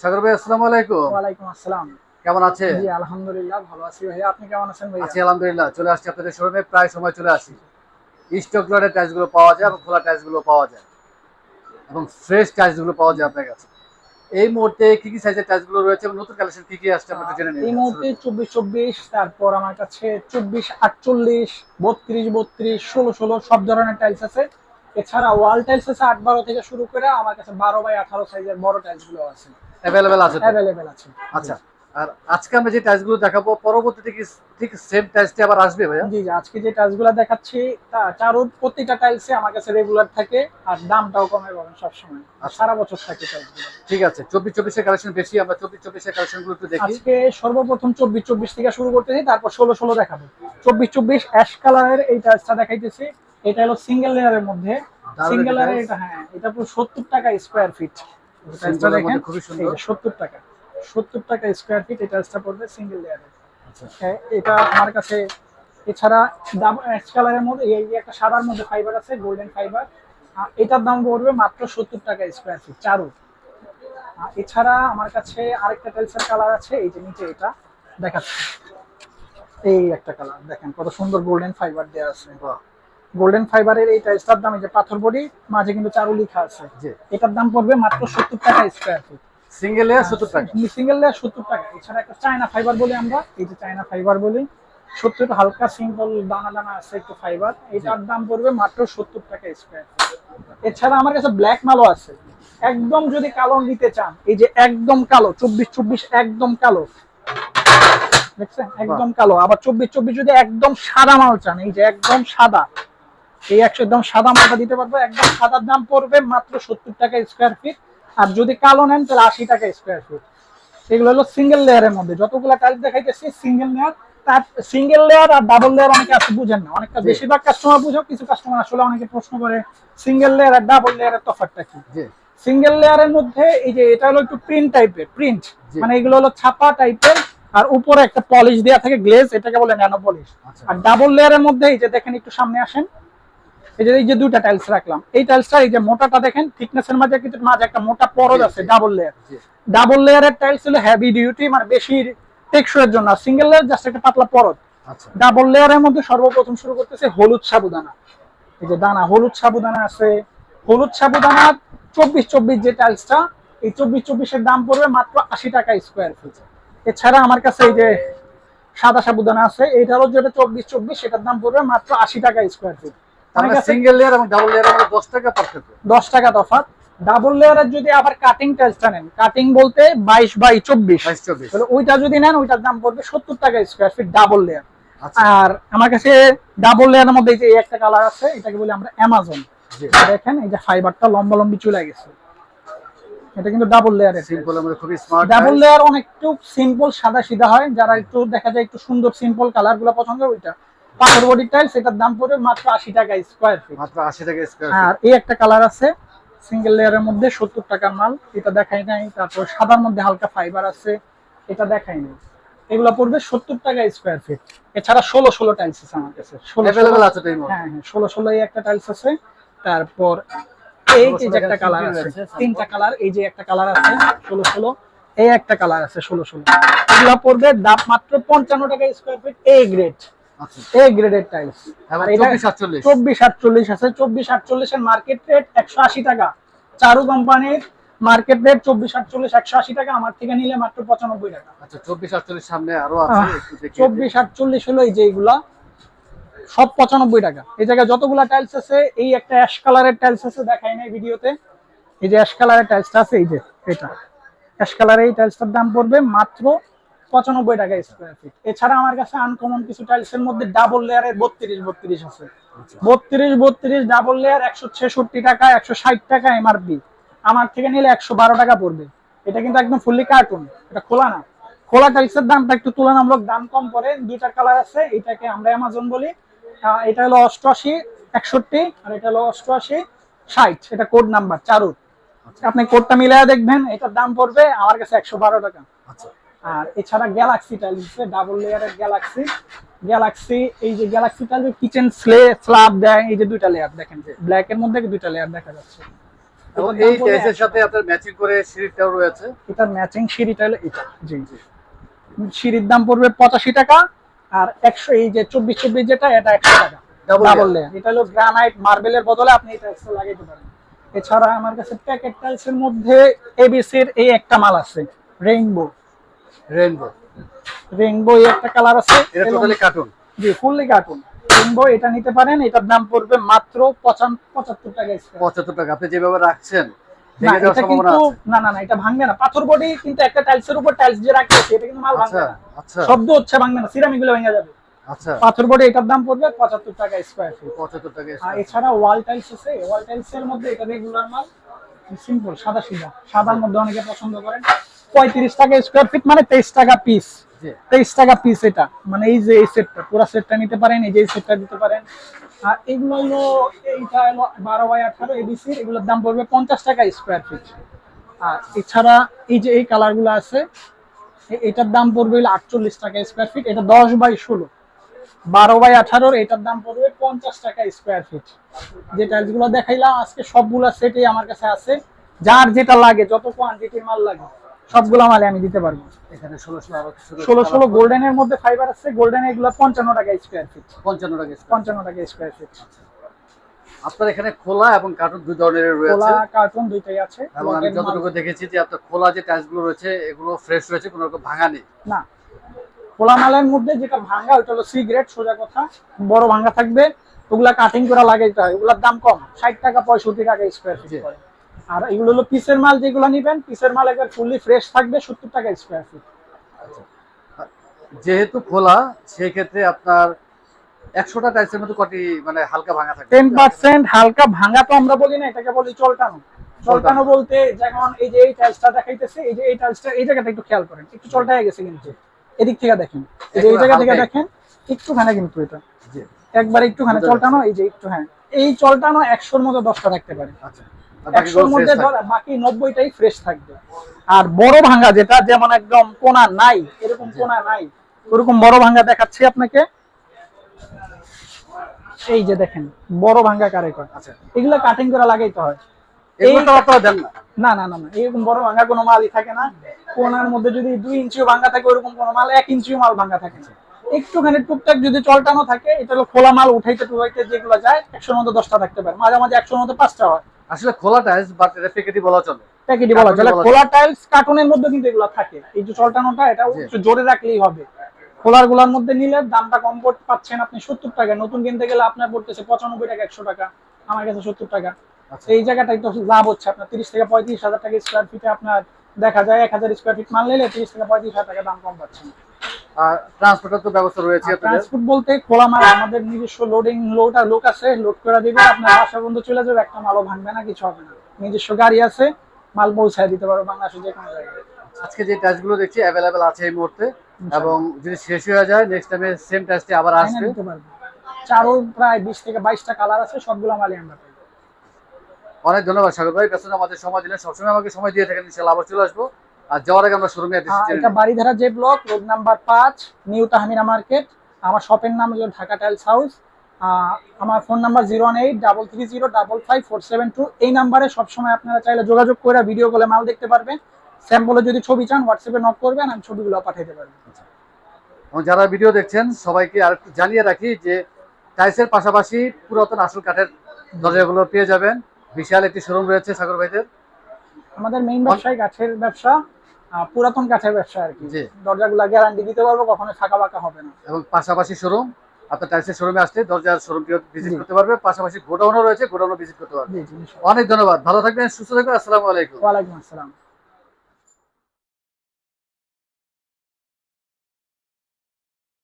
সাগর ভাই আসসালামু আলাইকুম। ওয়ালাইকুম আসসালাম। কেমন আছে? জি আলহামদুলিল্লাহ ভালো আছি ভাইয়া। আপনি কেমন আছেন ভাইয়া? আছি আলহামদুলিল্লাহ চলে আসছি আপনাদের শোরুমে প্রায় সময় চলে আসি। স্টক লটের পাওয়া যায় এবং খোলা পাওয়া যায়। এবং ফ্রেশ পাওয়া যায় আপনার কাছে। এই মুহূর্তে কি কি সাইজের রয়েছে এবং নতুন কালেকশন কি কি আসছে আমরা জেনে নিই এই মুহূর্তে চব্বিশ চব্বিশ তারপর আমার কাছে চব্বিশ আটচল্লিশ বত্রিশ বত্রিশ ষোলো ষোলো সব ধরনের টাইলস আছে। এছাড়া ওয়াল টাইলস আছে আট বারো থেকে শুরু করে আমার কাছে বারো বাই আঠারো সাইজের বড় টাইলসগুলো আছে। আছে? আছে। আচ্ছা আর আজকে আমরা যে টাইলসগুলো দেখাবো পরবর্তীতে কি ঠিক সেম টাইলসটি আবার আসবে ভাইয়া? জি আজকে যে টাইলসগুলো দেখাচ্ছি তা চারুর প্রতিটা টাইলসে আমার কাছে রেগুলার থাকে আর দামটাও কমে পাবেন সবসময়। আচ্ছা। সারা বছর থাকে টাইলসগুলো ঠিক আছে চব্বিশ চব্বিশের কালেকশন বেশি আমরা চব্বিশ চব্বিশের কালেকশনগুলো একটু দেখি। আজকে সর্বপ্রথম চব্বিশ চব্বিশ থেকে শুরু করতেছি তারপর ষোলো ষোলো দেখাবো। চব্বিশ চব্বিশ অ্যাশ কালারের এই টাইলসটা দেখাইতেছি। এটা হলো সিঙ্গেল লেয়ারের মধ্যে। সিঙ্গেল লেয়ারের এটা হ্যাঁ এটা পুরো সত্তর টাকা স্কোয়ার ফিট মধ্যে খুবই সুন্দর। সত্তর টাকা সত্তর টাকা স্কোয়ার ফিট এই টাইলসটা পড়বে সিঙ্গেল লেয়ারের আচ্ছা। হ্যাঁ, এটা আমার কাছে এছাড়া দাম অ্যাশ কালারের মধ্যে এই একটা সাদার মধ্যে ফাইবার আছে গোল্ডেন ফাইবার এটার দাম পড়বে মাত্র সত্তর টাকা স্কোয়ার ফিট চারু। এছাড়া আমার কাছে আরেকটা টাইলসের কালার আছে এই যে নিচে এটা দেখাচ্ছি। এই একটা কালার দেখেন কত সুন্দর গোল্ডেন ফাইবার দেওয়া আছে। গোল্ডেন ফাইবারের এই টাইলসটার দাম এই যে পাথর বডি মাঝে কিন্তু চারু লেখা আছে। এটার দাম পড়বে মাত্র সত্তর টাকা স্কোয়ার ফিট সিঙ্গেল লেয়ার সত্তর টাকা। সিঙ্গেল লেয়ার সত্তর টাকা। এছাড়া একটা চায়না ফাইবার বলি আমরা। এই যে চায়না ফাইবার বলি। সত্তর একটু হালকা সিম্পল দানা দানা আছে একটু ফাইবার এটার দাম পড়বে মাত্র সত্তর টাকা স্কোয়ার এছাড়া আমার কাছে ব্ল্যাক মালও আছে। একদম যদি কালো নিতে চান এই যে একদম কালো চব্বিশ চব্বিশ একদম কালো। দেখছেন? একদম কালো। আবার চব্বিশ চব্বিশ যদি একদম সাদা মাল চান এই যে একদম সাদা এই একশো একদম সাদা মালটা দিতে পারব। একদম সাদার দাম পড়বে মাত্র সত্তর টাকা স্কোয়ার ফিট আর যদি কালো নেন তাহলে আশি টাকা স্কোয়ার ফিট এগুলো হলো সিঙ্গেল লেয়ারের মধ্যে। যতগুলো টাইলস দেখাইতেছি সিঙ্গেল লেয়ার তার সিঙ্গেল লেয়ার আর ডাবল লেয়ার অনেকে আছে বুঝেন না। অনেকটা বেশিরভাগ কাস্টমার বুঝো কিছু কাস্টমার আসলে অনেকে প্রশ্ন করে সিঙ্গেল লেয়ার আর ডাবল লেয়ারের তফাৎটা কি? সিঙ্গেল লেয়ারের মধ্যে এই যে এটা হলো একটু প্রিন্ট টাইপের প্রিন্ট মানে এগুলো হলো ছাপা টাইপের আর উপরে একটা পলিশ দেওয়া থাকে গ্লেজ এটাকে বলে ন্যানো পলিশ আচ্ছা। আর ডাবল লেয়ারের মধ্যে এই যে দেখেন একটু সামনে আসেন। এই যে এই যে দুইটা টাইলস রাখলাম। এই টাইলসটা এই যে মোটাটা দেখেন থিকনেসের মাঝে কিন্তু মাঝে একটা মোটা পরদ আছে ডাবল লেয়ার ডাবল লেয়ারের টাইলস হলো হেভি ডিউটি মানে বেশি টেকসইয়ের জন্য। সিঙ্গেল লেয়ার জাস্ট একটা পাতলা আচ্ছা। ডাবল লেয়ারের মধ্যে সর্বপ্রথম শুরু করতেছে হলুদ সাবুদানা। এই যে দানা হলুদ সাবুদানা আছে। হলুদ সাবুদানা চব্বিশ চব্বিশ যে টাইলসটা এই চব্বিশ চব্বিশের দাম পড়বে মাত্র আশি টাকা স্কোয়ার ফিট এছাড়া আমার কাছে এই যে সাদা সাবুদানা আছে এইটারও যেটা চব্বিশ চব্বিশ সেটার দাম পড়বে মাত্র আশি টাকা স্কোয়ার ফিট আমার সিঙ্গেল লেয়ার এবং ডাবল লেয়ারের মধ্যে দশ টাকা পার্থক্য। দশ টাকা তফাৎ। ডাবল লেয়ারের যদি আবার কাটিং টাইলসটা নেন কাটিং বলতে বাইশ বাই চব্বিশ। বাইশ চব্বিশ। তাহলে ওইটা যদি নেন ওইটার দাম পড়বে সত্তর টাকা স্কোয়ার ফিট ডাবল লেয়ার আর আমার কাছে ডাবল লেয়ারের মধ্যে যে একটা কালার আছে এটাকে বলি আমরা অ্যামাজন দেখেন এই যে ফাইবারটা লম্বা লম্বি চলে গেছে। এটা কিন্তু ডাবল লেয়ারের সিম্পল আমাদের খুবই স্মার্ট ডাবল লেয়ার অনেক একটু সিম্পল সাদা সিধা হয়। যারা একটু দেখা যায় একটু সুন্দর সিম্পল কালারগুলো পছন্দ ওইটা। পাথর বডি টাইলস এটার দাম পড়বে মাত্র আশি টাকা স্কোয়ার ফিট মাত্র আশি টাকা স্কোয়ার আর এই একটা কালার আছে সিঙ্গেল লেয়ারের মধ্যে সত্তর টাকার মাল। এটা দেখাই নাই তারপর সাদার মধ্যে হালকা ফাইবার আছে এটা দেখাই নাই। এগুলো পড়বে সত্তর টাকা স্কোয়ার ফিট এছাড়া ষোলো ষোলো টাইলস আছে আমার কাছে। ষোলো হ্যাঁ হ্যাঁ ষোলো ষোলো এই একটা টাইলস আছে। তারপর এই যে একটা কালার আছে তিনটা কালার এই যে একটা কালার আছে ষোলো ষোলো এই একটা কালার আছে ষোলো ষোলো। এগুলো পড়বে দাম মাত্র পঞ্চান্ন টাকা square feet A grade A গ্রেডের টাইলস আর এটা আছে। মার্কেট রেট একশো আশি টাকা। চারু কোম্পানির মার্কেট রেট চব্বিশ আটচল্লিশ একশো আশি টাকা। আমার থেকে নিলে মাত্র পঁচানব্বই টাকা। আচ্ছা চব্বিশ আটচল্লিশ সামনে আরও আছে হলো এই যে এইগুলা। সব পঁচানব্বই টাকা। এই জায়গায় যতগুলা টাইলস আছে এই একটা অ্যাশ কালারের টাইলস আছে দেখাই নাই ভিডিওতে। এই যে অ্যাশ কালারের টাইলসটা আছে এই যে এটা। অ্যাশ কালারের এই টাইলসটার দাম পড়বে মাত্র পঁচানব্বই টাকা স্কোয়ার ফিট এছাড়া আমার কাছে আনকমন কিছু টাইলসের মধ্যে ডাবল লেয়ারের বত্রিশ বত্রিশ আছে। আচ্ছা। বত্রিশ বত্রিশ ডাবল লেয়ার একশো ছেষট্টি টাকা একশো ষাট টাকা এমআরপি আমার থেকে নিলে একশো বারো টাকা পড়বে। এটা কিন্তু একদম ফুললি কার্টুন এটা খোলা না। খোলা টাইলসের দামটা একটু তুলনামূলক দাম কম পড়ে। দুইটা কালার আছে এটাকে আমরা অ্যামাজন বলি। এটা হলো অষ্টআশি একষট্টি আর এটা হলো অষ্টআশি ষাট। এটা কোড নাম্বার চারুর। আপনি কোডটা মিলায় দেখবেন এটার দাম পড়বে আমার কাছে একশো বারো টাকা। আচ্ছা। আর এছাড়া গ্যালাক্সি টাইলস ডাবল লেয়ারের গ্যালাক্সি গ্যালাক্সি এই যে গ্যালাক্সি টাইল কিচেন স্লে স্ল্যাব দেয় এই যে দুইটা লেয়ার দেখেন ব্ল্যাক এর মধ্যে দুইটা লেয়ার দেখা যাচ্ছে। এবং এই টাইলসের সাথে আপনার ম্যাচিং করে সিঁড়িটাও রয়েছে। এটার ম্যাচিং সিঁড়িটা হলো এটা জি জি। সিঁড়ির দাম পড়বে পঁচাশি টাকা আর একশো এই যে চব্বিশ চব্বিশ যেটা এটা একশো টাকা। ডাবল লেয়ার এটা হলো গ্রানাইট মার্বেলের বদলে আপনি এটা এক্সট্রা লাগাইতে পারেন। এছাড়া আমার কাছে প্যাকেট টাইলস এর মধ্যে এবিসির এই একটা মাল আছে রেইনবো রেইনবো এই একটা কালার আছে এটা টোটালি কার্টুন জি ফুললি কার্টুন রেইনবো এটা নিতে পারেন এটার দাম পড়বে মাত্র পঁচান পঁচাত্তর টাকা স্কয়ার পঁচাত্তর টাকা আপনি যেভাবে রাখছেন না না না এটা ভাঙবে না। পাথর বডি কিন্তু একটা টাইলসের উপর টাইলস যে রাখতেছে এটা কিন্তু মাল ভাঙবে আচ্ছা না। আচ্ছা। শব্দ হচ্ছে ভাঙবে না সিরামিকগুলো ভেঙে যাবে। আচ্ছা। পাথর বডি এটার দাম পড়বে পঁচাত্তর টাকা স্কোয়ার ফিট পঁচাত্তর টাকা আর এছাড়া ওয়াল টাইলস আছে ওয়াল টাইলস এর মধ্যে এটা রেগুলার মাল সিম্পল সাদা সিধা সাদার মধ্যে অনেকে পছন্দ করেন। পঁয়ত্রিশ টাকা স্কোয়ার ফিট মানে তেইশ টাকা পিস তেইশ টাকা পিস এটা। মানে এই যে এই সেটটা পুরো সেটটা নিতে পারেন এই যে এই সেটটা দিতে পারেন। আর এগুলো হলো এইটা হলো বারো বাই আঠারো এবিসি এগুলোর দাম পড়বে পঞ্চাশ টাকা স্কোয়ার ফিট আর এছাড়া এই যে এই কালারগুলো আছে এটার দাম পড়বে হলো আটচল্লিশ টাকা স্কোয়ার ফিট এটা দশ বাই ষোলো। বারো বাই আঠারোর এটার দাম পড়বে পঞ্চাশ টাকা স্কোয়ার ফিট যে টাইলসগুলো দেখাইলাম আজকে সবগুলো সেটই আমার কাছে আছে। যার যেটা লাগে যত কোয়ান্টিটির মাল লাগে। সবগুলো মালে আমি দিতে পারব। এখানে ষোলো ষোলো গোল্ডেনের মধ্যে ফাইবার আছে। গোল্ডেন এগুলো পঞ্চান্ন টাকা স্কোয়ার ফিট পঞ্চান্ন টাকা পঞ্চান্ন টাকা স্কোয়ার ফিট আপনার এখানে খোলা এবং কার্টুন দুই ধরনের রয়েছে। খোলা কার্টুন দুইটাই আছে। এবং আমি যতটুকু দেখেছি যে আপনার খোলা যে টাইলসগুলো রয়েছে এগুলো ফ্রেশ রয়েছে কোনো রকম ভাঙা নেই। না। খোলা মালের মধ্যে যেটা ভাঙ্গা ওটা হলো সি গ্রেড সোজা কথা। বড় ভাঙ্গা থাকবে ওগুলা কাটিং করা লাগাইতে হয়। ওগুলার দাম কম ষাট টাকা পঁয়ষট্টি টাকা স্কোয়ার ফিট। করে। আর এগুলো হলো পিসের মাল যেগুলো নিবেন পিসের মাল একবার ফুললি ফ্রেশ থাকবে সত্তর টাকা স্কোয়ার ফিট যেহেতু খোলা সেক্ষেত্রে আপনার একশোটা টাইলসের মধ্যে কটি মানে হালকা ভাঙা থাকে টেন পার্সেন্ট হালকা ভাঙা তো আমরা বলি না এটাকে বলি চলটানো। চলটানো বলতে যেমন এই যে এই টাইলসটা দেখাইতেছে এই যে এই টাইলসটা এই জায়গাটা একটু খেয়াল করেন একটু চলটায় গেছে কিন্তু। এদিক থেকে দেখেন এই যে এই জায়গা থেকে দেখেন একটুখানে কিন্তু এটা। একবার একটুখানে চলটানো এই যে একটু হ্যাঁ এই চলটানো একশোর মধ্যে দশটা থাকতে পারে। আচ্ছা। একশোর মধ্যে। ধর বাকি নব্বইটাই ফ্রেশ থাকবে। আর বড় ভাঙা যেটা যেমন একদম কোনা নাই এরকম কোনা নাই ওরকম বড় ভাঙা দেখাচ্ছি আপনাকে। এই যে দেখেন বড় ভাঙা কারে কয়? আচ্ছা। এগুলো কাটিং করে লাগাইতে হয়। না। না না এরকম বড় ভাঙা কোনো মালই থাকে না। কোনার মধ্যে যদি দুই ইঞ্চিও ভাঙা থাকে ওরকম কোনো মাল এক ইঞ্চিও মাল ভাঙা থাকে না। একটুখানি টুকটাক যদি চলটানো থাকে এটা হলো খোলা মাল উঠাইতে টুকাইতে যেগুলো যায় একশোর মধ্যে দশটা থাকতে পারে। মাঝে মাঝে একশোর মধ্যে পাঁচটা হয়। আসলে খোলা টাইলস বাট এটা প্যাকেটই বলা চলে। প্যাকেটই বলা চলে। খোলা টাইলস কার্টুনের মধ্যে কিন্তু এগুলো থাকে। এই যে চলটানোটা এটা একটু জোরে রাখলেই হবে। খোলারগুলার মধ্যে নিলে দামটা কম পাচ্ছেন আপনি সত্তর টাকা। নতুন কিনতে গেলে আপনার পড়তেছে পঁচানব্বই টাকা একশো টাকা। আমার কাছে সত্তর টাকা। আচ্ছা। এই জায়গাটা একটু লাভ হচ্ছে। আপনার তিরিশ থেকে পঁয়ত্রিশ হাজার টাকা স্কোয়ার ফিটে আপনার দেখা যায় এক হাজার স্কোয়ার ফিট মাল নিলে তিরিশ থেকে পঁয়ত্রিশ হাজার টাকা দাম কম পাচ্ছেন। আর ট্রান্সপোর্টের তো ব্যবস্থা রয়েছে ট্রান্সপোর্ট বলতে আমাদের নিজস্ব লোডিং লোড আর লোক আছে লোড করে দিবে আপনার বাসা বন্ধ চলে যাবে একটা মালও ভাঙবে না কিছু হবে না। নিজস্ব গাড়ি আছে মাল পৌঁছায় দিতে পারব বাংলাদেশের যে কোনো জায়গায়। আজকে যে দেখছি অ্যাভেলেবেল আছে এই মুহূর্তে এবং যদি শেষ হয়ে যায় নেক্সট টাইমে সেম টাইলসটি আবার আসবে। চারও প্রায় বিশ থেকে বাইশটা কালার আছে সবগুলো মালই আমরা পাই। অনেক ধন্যবাদ সাগর ভাই ব্যস্ত আমাদের সময় দিলেন। সবসময় আমাকে সময় দিয়ে থাকেন ইনশাল্লাহ আবার চলে আসব। আর যাওয়ার আগে আমরা শোরুমে এটা বাড়িধারা যে ব্লক রোড নাম্বার পাঁচ নিউ তাহমিনা মার্কেট আমার শপের নাম হলো ঢাকা টাইলস হাউস আমার phone number zero one eight double three zero double five four seven two এই নাম্বারে সবসময় আপনারা চাইলে যোগাযোগ করে ভিডিও কলে মাল দেখতে পারবেন। স্যাম্পলে যদি ছবি চান হোয়াটসঅ্যাপে নক করবেন আমি ছবিগুলো পাঠাতে পারব এবং যারা ভিডিও দেখছেন সবাইকে আর একটু জানিয়ে রাখি যে টাইলসের পাশাপাশি পুরাতন আসল কাঠের দরজাগুলো পেয়ে যাবেন। বিশাল একটি শোরুম রয়েছে সাগর ভাইদের। আমাদের মেইন ব্যবসায় গাছের ব্যবসা। পুরাতন কাঠের ব্যবসা আর কি। দরজাগুলা গ্যারান্টি দিতে পারব কখনো ফাঁকা বাঁকা হবে না এবং পাশাপাশি শোরুম আপনার টাইলসের শোরুমে আসলে দরজার শোরুমটিও ভিজিট জি। করতে পারবে পাশাপাশি গোডাউনও রয়েছে গোডাউনও ভিজিট করতে পারবে। অনেক ধন্যবাদ ভালো থাকবেন সুস্থ থাকবেন আসসালামু আলাইকুম ওয়ালাইকুম আসসালাম